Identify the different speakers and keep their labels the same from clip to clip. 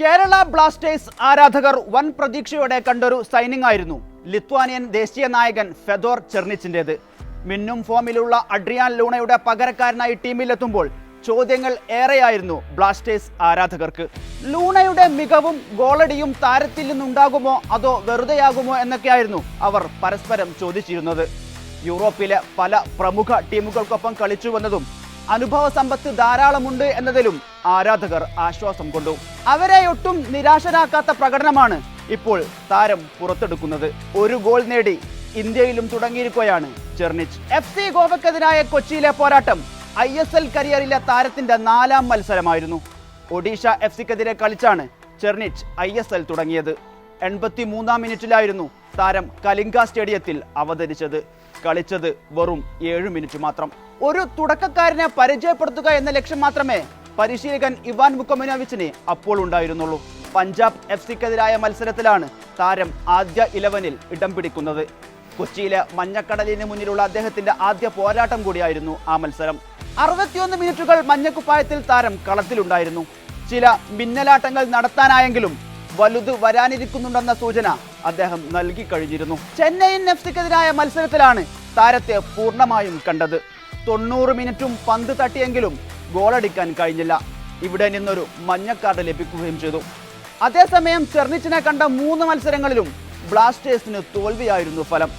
Speaker 1: Kerala Blasters ആരാധകർ വൻ പ്രതീക്ഷയോടെ കണ്ടൊരു സൈനിങ് ആയിരുന്നു. ലിത്വാനിയൻ ദേശീയ നായകൻ ഫെദോർ ചെർണിച്ചിന്റെത് മിന്നും ഫോമിലുള്ള അഡ്രിയാൻ ലൂണയുടെ പകരക്കാരനായി ടീമിലെത്തുമ്പോൾ ചോദ്യങ്ങൾ ഏറെയായിരുന്നു ബ്ലാസ്റ്റേഴ്സ് ആരാധകർക്ക്. ലൂണയുടെ മികവും ഗോളടിയും താരത്തിൽ നിന്നുണ്ടാകുമോ അതോ വെറുതെയാകുമോ എന്നൊക്കെയായിരുന്നു അവർ പരസ്പരം ചോദിച്ചിരുന്നത്. യൂറോപ്പിലെ പല പ്രമുഖ ടീമുകൾക്കൊപ്പം കളിച്ചു വന്നതും അനുഭവ സമ്പത്ത് ധാരാളമുണ്ട് എന്നതിലും ആരാധകർ ആശ്വാസം കൊണ്ടു. അവരെ ഒട്ടും നിരാശരാക്കാത്ത പ്രകടനമാണ് ഇപ്പോൾ താരം പുറത്തെടുക്കുന്നത്. ഒരു ഗോൾ നേടി ഇന്ത്യയിലും തുടങ്ങിയിരിക്കുകയാണ് ചെർണിച്ച്. എഫ് സി ഗോവക്കെതിരായ കൊച്ചിയിലെ പോരാട്ടം ഐ എസ് എൽ കരിയറിലെ താരത്തിന്റെ നാലാം മത്സരമായിരുന്നു. ഒഡീഷ എഫ് സിക്കെതിരെ കളിച്ചാണ് ചെർണിച്ച് ഐ എസ് എൽ തുടങ്ങിയത്. എൺപത്തി മൂന്നാം മിനിറ്റിലായിരുന്നു താരം കലിംഗ സ്റ്റേഡിയത്തിൽ അവതരിച്ചത്. കളിച്ചത് വെറും ഏഴ് മിനിറ്റ് മാത്രം. ഒരു തുടക്കക്കാരനെ പരിചയപ്പെടുത്തുക എന്ന ലക്ഷ്യം മാത്രമേ പരിശീലകൻ ഇവാൻ മുക്കമനോവിച്ചിനെ അപ്പോൾ ഉണ്ടായിരുന്നുള്ളൂ. പഞ്ചാബ് എഫ് സിക്കെതിരായ മത്സരത്തിലാണ് താരം ആദ്യ ഇലവനിൽ ഇടം പിടിക്കുന്നത്. കൊച്ചിയിലെ മഞ്ഞക്കടലിന് മുന്നിലുള്ള അദ്ദേഹത്തിന്റെ ആദ്യ പോരാട്ടം കൂടിയായിരുന്നു ആ മത്സരം. അറുപത്തിയൊന്ന് മിനിറ്റുകൾ മഞ്ഞക്കുപ്പായത്തിൽ താരം കളത്തിലുണ്ടായിരുന്നു. ചില മിന്നലാട്ടങ്ങൾ നടത്താനായെങ്കിലും വലുത് വരാനിരിക്കുന്നുണ്ടെന്ന സൂചന അദ്ദേഹം നൽകി കഴിഞ്ഞിരുന്നു. ചെന്നൈയിൻ എഫ് സിക്കെതിരായ മത്സരത്തിലാണ് താരത്തെ പൂർണമായും കണ്ടത്. തൊണ്ണൂറ് മിനിറ്റും പന്ത് തട്ടിയെങ്കിലും ഗോളടിക്കാൻ കഴിഞ്ഞില്ല. ഇവിടെ നിന്നൊരു മഞ്ഞക്കാർഡ് ലഭിക്കുകയും ചെയ്തു. അതേസമയം ചെർണിച്ചിനെ കണ്ട മൂന്ന് മത്സരങ്ങളിലും ബ്ലാസ്റ്റേഴ്സിന് തോൽവിയായിരുന്നു ഫലം.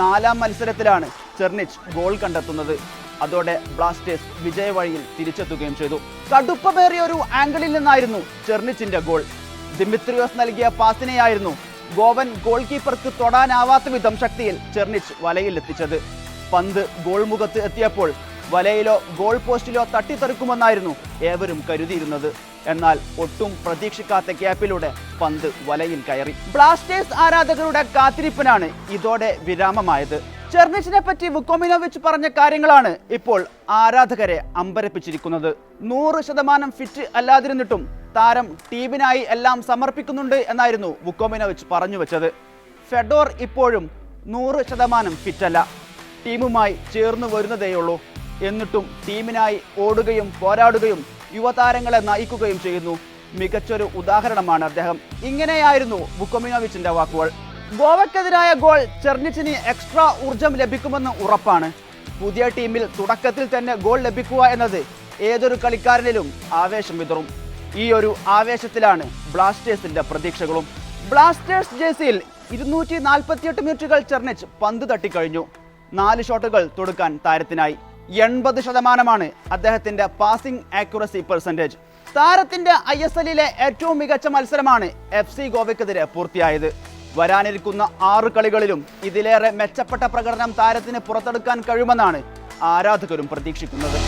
Speaker 1: നാലാം മത്സരത്തിലാണ് ചെർണിച്ച് ഗോൾ കണ്ടെത്തുന്നത്. അതോടെ ബ്ലാസ്റ്റേഴ്സ് വിജയവഴിയിൽ തിരിച്ചെത്തുകയും ചെയ്തു. കടുപ്പമേറിയ ഒരു ആംഗിളിൽ നിന്നായിരുന്നു ചെർണിച്ചിന്റെ ഗോൾ. ദിമിത്രിയോസ് നൽകിയ പാസിനെയായിരുന്നു ഗോവൻ ഗോൾ കീപ്പർക്ക് തൊടാനാവാത്ത വിധം ശക്തിയിൽ ചെർണിച്ച് വലയിലെത്തിച്ചത്. പന്ത് ഗോൾ മുഖത്ത് എത്തിയപ്പോൾ വലയിലോ ഗോൾ പോസ്റ്റിലോ തട്ടിത്തെറുക്കുമെന്നായിരുന്നു ഏവരും കരുതിയിരുന്നത്. എന്നാൽ ഒട്ടും പ്രതീക്ഷിക്കാത്ത ക്യാപ്പിലൂടെ പന്ത് വലയിൽ കയറി. ബ്ലാസ്റ്റേഴ്സ് ആരാധകരുടെ കാത്തിരിപ്പിനാണ് ഇതോടെ വിരാമമായത്. ചെർണിച്ചിനെ പറ്റി വുക്കോമിനോവിച്ച് പറഞ്ഞ കാര്യങ്ങളാണ് ഇപ്പോൾ ആരാധകരെ അമ്പരപ്പിച്ചിരിക്കുന്നത്. നൂറ് ശതമാനം ഫിറ്റ് അല്ലാതിരുന്നിട്ടും താരം ടീമിനായി എല്ലാം സമർപ്പിക്കുന്നുണ്ട് എന്നായിരുന്നു വുക്കോമിനോവിച്ച് പറഞ്ഞു വെച്ചത്. ഫെഡോർ ഇപ്പോഴും നൂറ് ശതമാനം ഫിറ്റല്ല. ടീമുമായി ചേർന്ന് വരുന്നതേയുള്ളൂ. എന്നിട്ടും ടീമിനായി ഓടുകയും പോരാടുകയും യുവതാരങ്ങളെ നയിക്കുകയും ചെയ്യുന്നു. മികച്ചൊരു ഉദാഹരണമാണ് അദ്ദേഹം. ഇങ്ങനെയായിരുന്നു ബുക്കോമിനോവിച്ചിന്റെ വാക്കുകൾ. ഗോവയ്ക്കെതിരായ ഗോൾ ചെർണിച്ചിന് എക്സ്ട്രാ ഊർജം ലഭിക്കുമെന്ന് ഉറപ്പാണ്. പുതിയ ടീമിൽ തുടക്കത്തിൽ തന്നെ ഗോൾ ലഭിക്കുക എന്നത് ഏതൊരു കളിക്കാരനിലും ആവേശം വിതറും. ഈ ഒരു ആവേശത്തിലാണ് ബ്ലാസ്റ്റേഴ്സിന്റെ പ്രതീക്ഷകളും. ബ്ലാസ്റ്റേഴ്സ് ജേഴ്സിയിൽ ഇരുന്നൂറ്റി നാൽപ്പത്തിയെട്ട് മിനിറ്റുകൾ ചെർണിച്ച് പന്ത് തട്ടിക്കഴിഞ്ഞു. നാല് ഷോട്ടുകൾ തൊടുക്കാൻ താരത്തിനായി. എൺപത് ശതമാനമാണ് അദ്ദേഹത്തിന്റെ പാസിംഗ് ആക്യുറസി പെർസെന്റേജ് താരത്തിന്റെ ഐ എസ് എല്ലിലെ ഏറ്റവും മികച്ച മത്സരമാണ് എഫ് സി ഗോവയ്ക്കെതിരെ പൂർത്തിയായത്. വരാനിരിക്കുന്ന ആറ് കളികളിലും ഇതിലേറെ മെച്ചപ്പെട്ട പ്രകടനം താരത്തിന് പുറത്തെടുക്കാൻ കഴിയുമെന്നാണ് ആരാധകരും പ്രതീക്ഷിക്കുന്നത്.